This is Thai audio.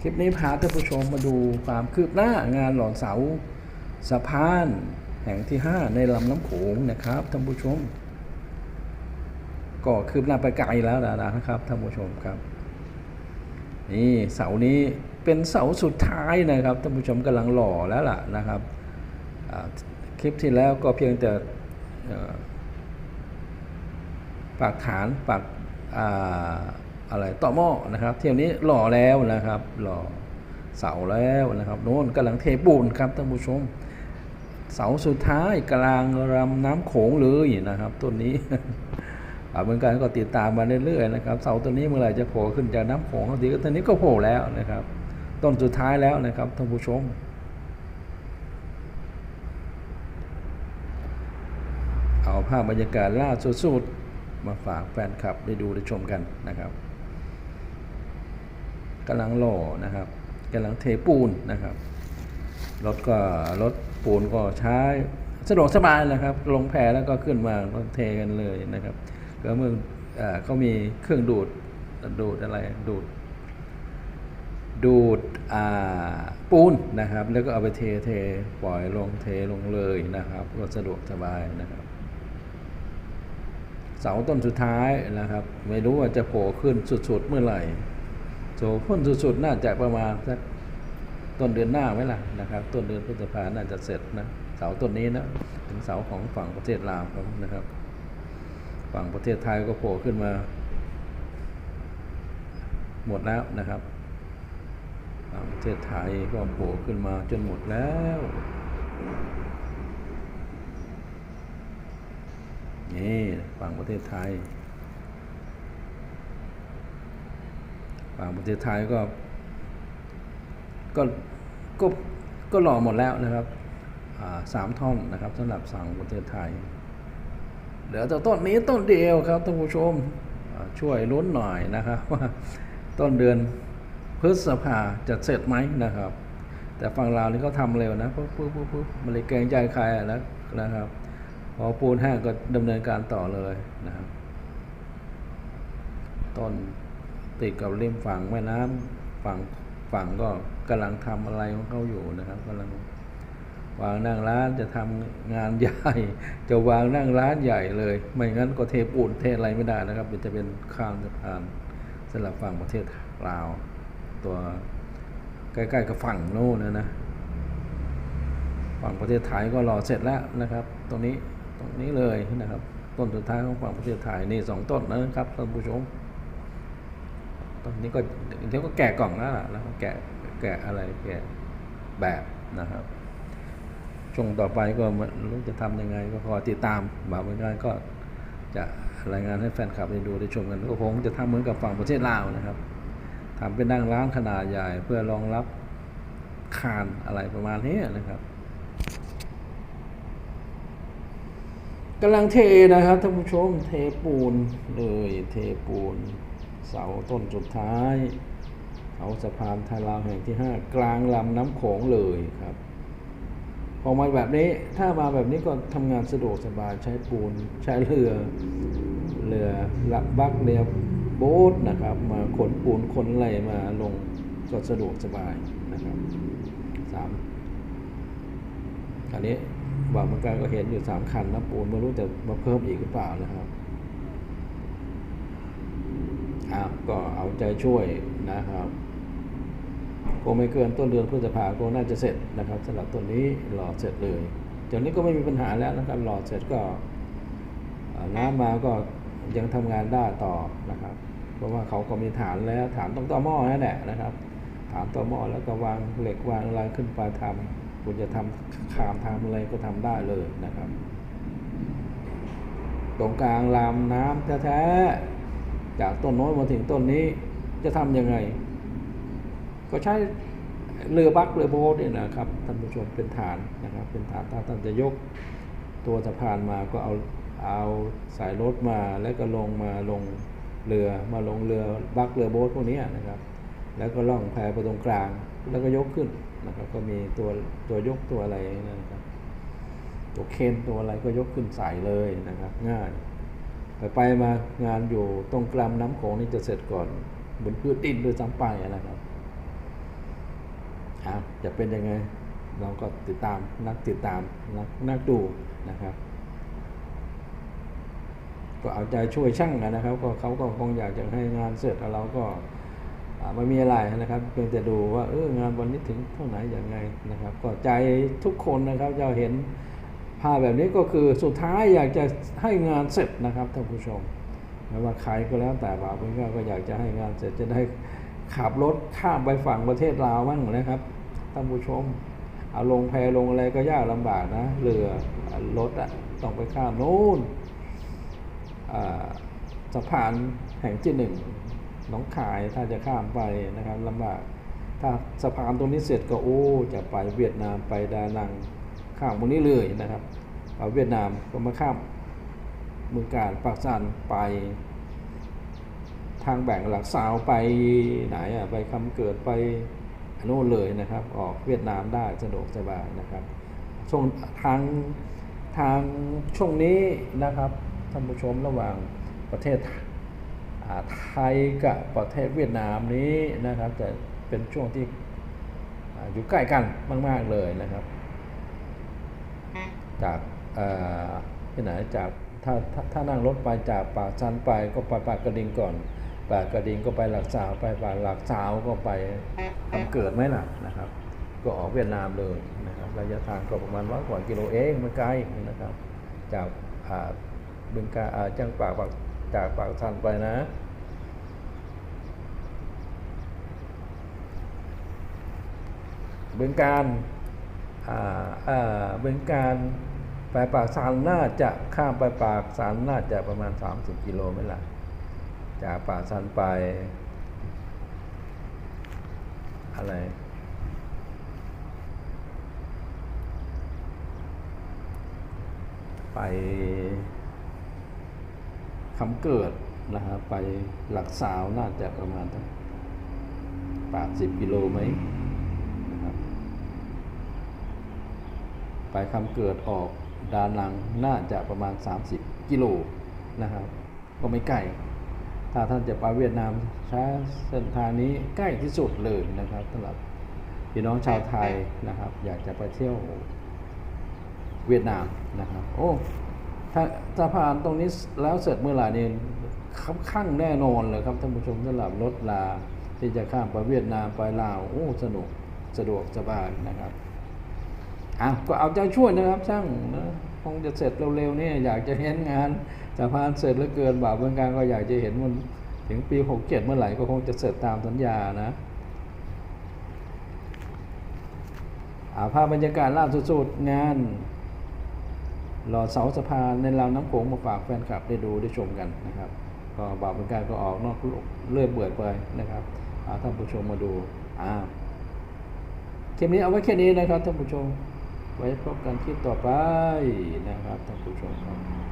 คลิปนี้พาท่านผู้ชมมาดูความคืบหน้างานหล่อเสาสะพานแห่งที่ 5 ในลำน้ำโขงนะครับท่านผู้ชม ก็คืบหน้าไปไกลแล้วนะครับท่านผู้ชมครับ นี่เสานี้เป็นเสาสุดท้ายนะครับท่านผู้ชมกำลังหล่อแล้วล่ะนะครับคลิปที่แล้วก็เพียงแต่ปากฐานปาก อะไรต่อหม้อนะครับ เที่ยวนี้หล่อแล้วนะครับหล่อเสาแล้วนะครับโน้นกำลังเทปูนครับท่านผู้ชม เสาสุดท้ายกลางลำน้ำโขงเลยนะครับต้นนี้เหมือนกันก็ติดตามมาเรื่อยๆนะครับเสาต้นนี้เมื่อไหร่จะโผล่ขึ้นจากน้ำโขงทีก็ต้นนี้ก็โผล่แล้วนะครับ ต้นสุดท้ายแล้วนะครับท่านผู้ชมเอาภาพบรรยากาศล่าสุดๆมาฝากแฟนคลับได้ดูได้ชมกันนะครับ กำลังหล่อนะครับกำลังเทปูนนะครับรถก็รถปูนก็ใช้สะดวกสบายนะครับ ลงแพแล้วก็ขึ้นมาก็เทกันเลยนะครับก็เมื่อเอ่อเขามีเครื่องดูดดูดอะไรดูด ดูดปูนนะครับ แล้วก็เอาไปเทเทปล่อยลงเทลงเลยนะครับ ก็สะดวกสบายนะครับ เสาต้นสุดท้ายนะครับ ไม่รู้ว่าจะโผล่ขึ้นสุดๆเมื่อไหร่ โผล่ขึ้นสุดๆน่าจะประมาณสักต้นเดือนหน้าไหมล่ะนะครับ ต้นเดือนพฤษภาน่าจะเสร็จนะเสาต้นนี้นะถึงเสาของฝั่งประเทศลาวเขานะครับ ฝั่งประเทศไทยก็โผล่ขึ้นมา หมดแล้วนะครับฝั่งประเทศไทยก็โผล่ขึ้นมาจนหมดแล้วนี่ฝั่งประเทศไทย ฝั่งประเทศไทยก็ก็ก็ก็หล่อหมดแล้วนะครับสามท่อนนะครับสำหรับสั่งประเทศไทยเหลือแต่ต้นนี้ต้นเดียวครับท่านผู้ชมช่วยลุ้นหน่อยนะครับว่าต้นเดือนพฤษภาจะเสร็จไหมนะครับ แต่ฝั่งลาวนี่เขาทำเร็วนะปุ๊บปุ๊บปุ๊บปุ๊บมันเลยเกรงใจใครอะนะนะครับ พอปูนแห้งก็ดำเนินการต่อเลยนะครับต้น ติดกับริมฝั่งแม่น้ำฝั่งฝั่งก็กำลังทำอะไรของเขาอยู่นะครับกำลังวางนั่งร้านจะทำงานใหญ่ จะวางนั่งร้านใหญ่เลย ไม่งั้นก็เทปูนเทอะไรไม่ได้นะครับ มันจะเป็นข้ามสะพานสำหรับฝั่งประเทศลาว ตัวใกล้ๆกับฝั่งโน้นนะนะฝั่งประเทศไทยก็รอเสร็จแล้วนะครับ ตรงนี้ตรงนี้เลยนะครับ ต้นสุดท้ายของฝั่งประเทศไทยนี่สองต้นนะครับท่านผู้ชม ตอนนี้ก็เดี๋ยวก็แกะกล่องแล้วล่ะแล้วก็แกะแกะอะไรแกะแบบนะครับช่วงต่อไปก็มันรู้จะทำยังไง ก็คอยติดตามบางเหมือนกันก็จะรายงานให้แฟนคลับได้ดูได้ชมกันก็คงจะทำเหมือนกับฝั่งประเทศลาวนะครับทำเป็นนั่งร้านขนาดใหญ่เพื่อรองรับคานอะไรประมาณนี้นะครับกำลังเทนะครับท่านผู้ชมเทปูนเลยเทปูน เสาต้นสุดท้าย เสาสะพานไทยลาวแห่งที่ 5 กลางลำน้ำโขงเลยครับพอมาแบบนี้ถ้ามาแบบนี้ก็ทำงานสะดวกสบายใช้ปูนใช้เรือเรือลักบักเรือโบ๊ทนะครับ มาขนปูนขนอะไรมาลงก็สะดวกสบายนะครับสามอันนี้บางมันการก็เห็นอยู่สามคันนะปูนไม่รู้จะมาเพิ่มอีกหรือเปล่านะครับ อะก็เอาใจช่วยนะครับคงไม่เกินต้นเดือนพฤษภาคมน่าจะเสร็จนะครับสำหรับต้นนี้หล่อเสร็จเลยเดี๋ยวนี้ก็ไม่มีปัญหาแล้วนะครับหล่อเสร็จก็น้ำมาก็ยังทำงานได้ต่อนะครับ เพราะว่าเขาก็มีฐานแล้วฐานต้องต่อหม้อนั่นแหละนะครับ ฐานต่อหม้อแล้วก็วางเหล็กวางอะไรขึ้นไปทำคุณจะทำคามทำอะไรก็ทำได้เลยนะครับ ตรงกลางลำน้ำแท้ๆ จากต้นโน้นมาถึงต้นนี้จะทำยังไง ก็ใช้เรือบักเรือโบ๊ทเนี่ยนะครับท่านผู้ชมเป็นฐานนะครับ เป็นฐานถ้าท่านจะยกตัวสะพานมาก็เอาเอาสายรถมาแล้วก็ลงมาลงเรือมาลงเรือบักเรือโบ๊ทพวกนี้นะครับ แล้วก็ล่องแพไปตรงกลาง แล้วก็ยกขึ้นนะครับ ก็มีตัวตัวยกตัวอะไรนะครับตัวเคนตัวอะไรก็ยกขึ้นใส่เลยนะครับ ง่าย ไปไปมางานอยู่ตรงกลางน้ำโขงนี่จะเสร็จก่อนบนพื้นดินโดยซ้ำไปนะครับอะจะเป็นยังไง เราก็ติดตามนักติดตามนักนักดูนะครับ ก็เอาใจช่วยช่างนะครับ ก็เขาก็คงอยากจะให้งานเสร็จแล้วเราก็ไม่มีอะไรนะครับเพียงแต่ดูว่าเอองานวันนี้ถึงเท่าไหร่อย่างไงนะครับ ก็ใจทุกคนนะครับจะเห็น ภาพแบบนี้ก็คือสุดท้ายอยากจะให้งานเสร็จนะครับท่านผู้ชมไม่ว่าใครก็แล้วแต่บาวเพื่อนก็อยากจะให้งานเสร็จจะได้ขับรถข้ามไปฝั่งประเทศลาวมั่งนะครับท่านผู้ชมเอาลงแพลงอะไรก็ยากลำบากนะเรือรถอะต้องไปข้ามน้นอ่าสะพานแห่งที่หนึ่งหนองคายถ้าจะข้ามไปนะครับลำบากถ้าสะพานตรงนี้เสร็จก็โอ้จะไปเวียดนามไปดานัง ข้ามตรงนี้เลยนะครับเอาเวียดนามก็มาข้ามเมืองการปากสันไป ทางแบ่งหลักสาวไปไหนอะไปคำเกิดไปโน่นเลยนะครับ ออกเวียดนามได้สะดวกสบายนะครับช่วงทางทางช่วงนี้นะครับท่านผู้ชมระหว่างประเทศไทยกับประเทศเวียดนามนี้นะครับจะเป็นช่วงที่อยู่ใกล้กันมาก ๆ เลยนะครับ จากที่ไหนจากถ้าถ้าถ้านั่งรถไปจากปากซันไปก็ไปปากกระดิ่งก่อนปากกระดิ่งก็ไปหลักสาวไปปากหลักสาวก็ไปทำเกิดไหมล่ะนะครับ ก็ออกเวียดนามเลยนะครับระยะทางก็ประมาณร้อยกว่ากิโลเองไม่ไกลนะครับ จากบึงกาจังปากปากจากปากซันไปนะบึงการอ่าอ่าบึงการ ไปปากสานน่าจะข้ามไปปากสานน่าจะประมาณ 30 กิโลไหมล่ะจากปากสานไป อะไร ไปคำเกิดนะครับไปหลักสาวน่าจะประมาณแปดสิบกิโลไหมนะครับไปคำเกิดออก ดานังน่าจะประมาณ 30 กิโลนะครับ ก็ไม่ใกลถ้าท่านจะไปเวียดนามใช้เส้นทางนี้ใกล้ที่สุดเลยนะครับสำหรับพี่น้องชาวไทยนะครับ อยากจะไปเที่ยวเวียดนามนะครับ โอ้ถ้าสะพานตรงนี้แล้วเสร็จเมื่อไหร่เนี่ยคับข้างแน่นอนเลยครับท่านผู้ชมสำหรับรถลาที่จะข้ามไปเวียดนามไปลาวโอ้สนุกสะดวกสบายนะครับ อะก็เอาใจช่วยนะครับช่างนะคงจะเสร็จเร็วๆนี่อยากจะเห็นงานสะพานเสร็จแล้วเกินบ่าวเมืองการก็อยากจะเห็นมันถึงปี 67 เมื่อไหร่ก็คงจะเสร็จตามสัญญานะอาภาพบรรยากาศล่าสุดๆงาน หล่อเสาสะพานในลำน้ำโขงมาฝากแฟนคลับได้ดูได้ชมกันนะครับ ก็บ่าวเมืองการก็ออกนอกเลื่อยเบื่อไปนะครับเอาท่านผู้ชมมาดูอ่าคลิปนี้เอาไว้แค่นี้นะครับท่านผู้ชม ไว้พบกันคลิปต่อไปนะครับท่านผู้ชมครับ